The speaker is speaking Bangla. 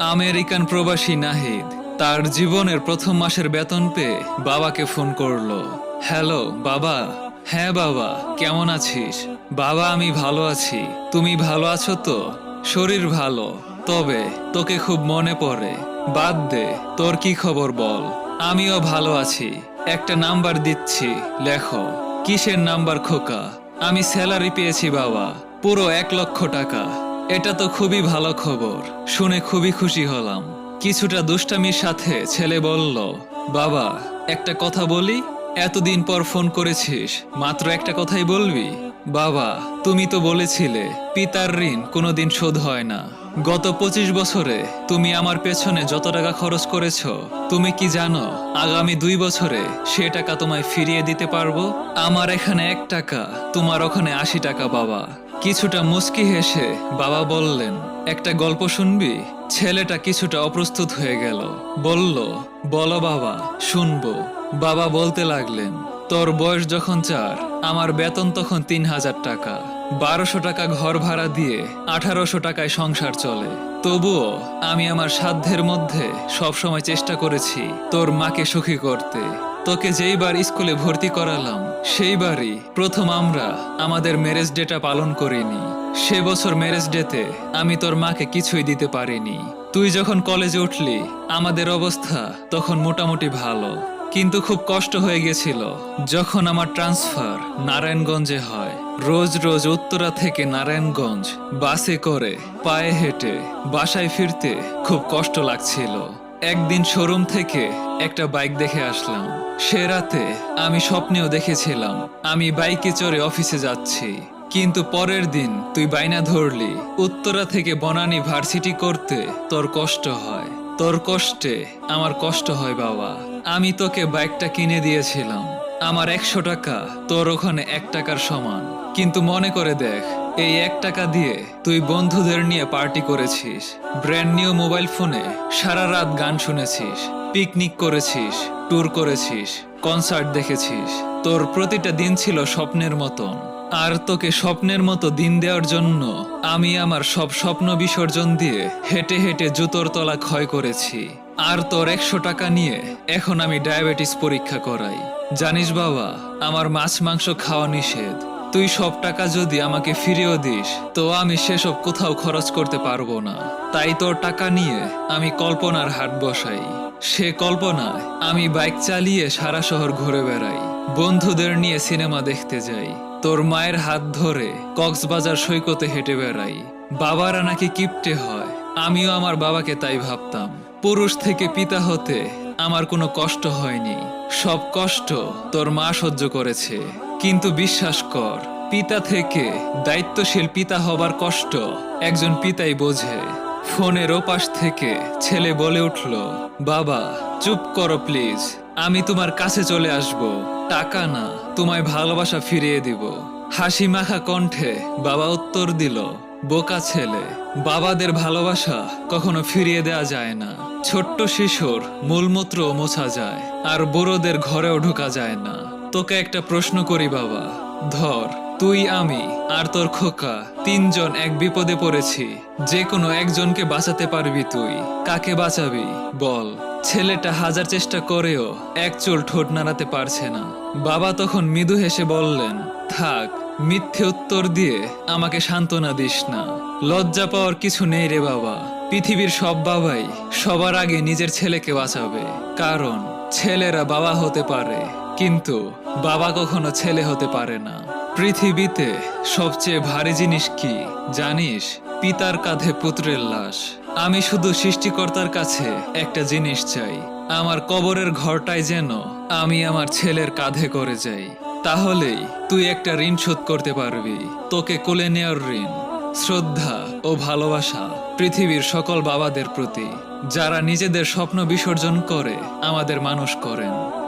আমেরিকান প্রবাসী নাহিদ তার জীবনের প্রথম মাসের বেতন পেয়ে বাবাকে ফোন করল। হ্যালো, বাবা। হ্যাঁ বাবা। কেমন আছিস? বাবা, আমি ভালো আছি। তুমি ভালো আছো তো? শরীর ভালো। তবে তোকে খুব মনে পড়ে। বাদ দে, তোর কি খবর বল? আমিও ভালো আছি। একটা নাম্বার দিচ্ছি, লেখো। কিসের নাম্বার খোকা? আমি স্যালারি পেয়েছি, বাবা। পুরো এক লক্ষ টাকা। এটা তো খুবই ভালো খবর। শুনে খুবই খুশি হলাম। কিছুটা দুষ্টামির সাথে ছেলে বলল, বাবা, একটা কথা বলি? এতদিন পর ফোন করেছিস, মাত্র একটা কথাই বলবি? বাবা, তুমি তো বলেছিলে, পিতার ঋণ কোনোদিন শোধ হয় না। গত পঁচিশ বছরে তুমি আমার পেছনে যত টাকা খরচ করেছ, তুমি কি জানো, আগামী দুই বছরে সে টাকা তোমায় ফিরিয়ে দিতে পারব? আমার এখানে এক টাকা, তোমার ওখানে আশি টাকা, বাবা। কিছুটা মুচকি হেসে বাবা বললেন, একটা গল্প শুনবি? ছেলেটা কিছুটা অপ্রস্তুত হয়ে গেল। বলল, বলো বাবা, শুনব। বাবা বলতে লাগলেন, তোর বয়স যখন চার, আমার বেতন তখন তিন হাজার টাকা। বারোশো টাকা ঘর ভাড়া দিয়ে আঠারোশো টাকায় সংসার চলে। তবুও আমি আমার সাধ্যের মধ্যে সবসময় চেষ্টা করেছি তোর মাকে সুখী করতে। তোকে যেইবার স্কুলে ভর্তি করালাম সেইবারই প্রথম আমরা আমাদের ম্যারেজ ডেটা পালন করিনি। সে বছর ম্যারেজ ডেতে আমি তোর মাকে কিছুই দিতে পারিনি। তুই যখন কলেজে উঠলি, আমাদের অবস্থা তখন মোটামুটি ভালো। কিন্তু খুব কষ্ট হয়ে গেছিল যখন আমার ট্রান্সফার নারায়ণগঞ্জে হয়। রোজ রোজ উত্তরা থেকে নারায়ণগঞ্জ বাসে করে পায়ে হেঁটে বাসায় ফিরতে খুব কষ্ট লাগছিল। একদিন শোরুম থেকে একটা বাইক দেখে আসলাম। সে রাতে আমি স্বপ্নেও দেখেছিলাম, আমি বাইকে চড়ে অফিসে যাচ্ছি। কিন্তু পরের দিন তুই বাইনা ধরলি। উত্তরা থেকে বনানী ভার্সিটি করতে তোর কষ্ট হয়। তোর কষ্টে আমার কষ্ট হয় বাবা। আমি তোকে বাইকটা কিনে দিয়েছিলাম। আমার একশো টাকা, তোর ওখানে এক টাকার সমান। কিন্তু মনে করে দেখ, এই এক টাকা দিয়ে তুই বন্ধুদের নিয়ে পার্টি করেছিস। ব্র্যান্ড নিউ মোবাইল ফোনে সারা রাত গান শুনেছিস। পিকনিক করেছিস ট্যুর করেছিস কনসার্ট দেখেছিস। তোর প্রতিটা দিন ছিল স্বপ্নের মতন। আর তোকে স্বপ্নের মতো দিন দেওয়ার জন্য আমি আমার সব স্বপ্ন বিসর্জন দিয়ে হেঁটে হেঁটে জুতোর তলা ক্ষয় করেছি। আর তোর একশো টাকা নিয়ে এখন আমি ডায়াবেটিস পরীক্ষা করাই। জানিস বাবা, আমার মাছ মাংস খাওয়া নিষেধ। তুই সব টাকা যদি আমাকে ফিরিয়েও দিস, তো আমি সেসব কোথাও খরচ করতে পারব না। তাই তোর টাকা নিয়ে আমি কল্পনার হাট বসাই। সে কল্পনায় আমি বাইক চালিয়ে সারা শহর ঘুরে বেড়াই। বন্ধুদের নিয়ে সিনেমা দেখতে যাই। তোর মায়ের হাত ধরে কক্সবাজার সৈকতে হেঁটে বেড়াই। বাবারা নাকি কিপটে হয়। আমিও আমার বাবাকে তাই ভাবতাম। পুরুষ থেকে পিতা হতে আমার কোনো কষ্ট হয়নি। সব কষ্ট তোর মা সহ্য করেছে। কিন্তু বিশ্বাস কর, পিতা থেকে দায়িত্বশীল পিতা হবার কষ্ট একজন পিতাই বোঝে। ফোনের ওপাশ থেকে ছেলে বলে উঠল, বাবা, চুপ করো প্লিজ। আমি তোমার কাছে চলে আসব। টাকা না, তোমায় ভালোবাসা ফিরিয়ে দিব। হাসি মাখা কণ্ঠে বাবা উত্তর দিল, বোকা ছেলে, বাবাদের ভালোবাসা কখনো ফিরিয়ে দেওয়া যায় না। ছোট্ট শিশুর মূলমূত্র মোছা যায়, আর বুড়োদের ঘরেও ঢোকা যায় না। তোকে একটা প্রশ্ন করি বাবা, ধর তুই, আমি আর তোর খোকা তিনজন এক বিপদে পড়েছি। যে কোনো একজনকে বাঁচাতে পারবি তুই। কাকে বাঁচাবি? বল। ছেলেটা হাজার চেষ্টা করেও এক চুল ঠোঁট নাড়াতে পারছে না। বাবা তখন মৃদু হেসে বললেন, থাক, মিথ্যে উত্তর দিয়ে আমাকে সান্ত্বনা দিস না। লজ্জা পাওয়ার কিছু নেই রে বাবা। পৃথিবীর সব বাবাই সবার আগে নিজের ছেলেকে বাঁচাবে। কারণ ছেলেরা বাবা হতে পারে, কিন্তু বাবা কখনো ছেলে হতে পারে না। পৃথিবীতে সবচেয়ে ভারী জিনিস কি জানিস? পিতার কাঁধে পুত্রের লাশ। আমি শুধু সৃষ্টিকর্তার কাছে একটা জিনিস চাই। আমার কবরের ঘরটায় যেন আমি আমার ছেলের কাঁধে করে যাই। তাহলেই তুই একটা ঋণ শোধ করতে পারবি। তোকে কোলে নেওয়ার ঋণ, শ্রদ্ধা ও ভালোবাসা পৃথিবীর সকল বাবাদের প্রতি, যারা নিজেদের স্বপ্ন বিসর্জন করে, আমাদের মানুষ করেন।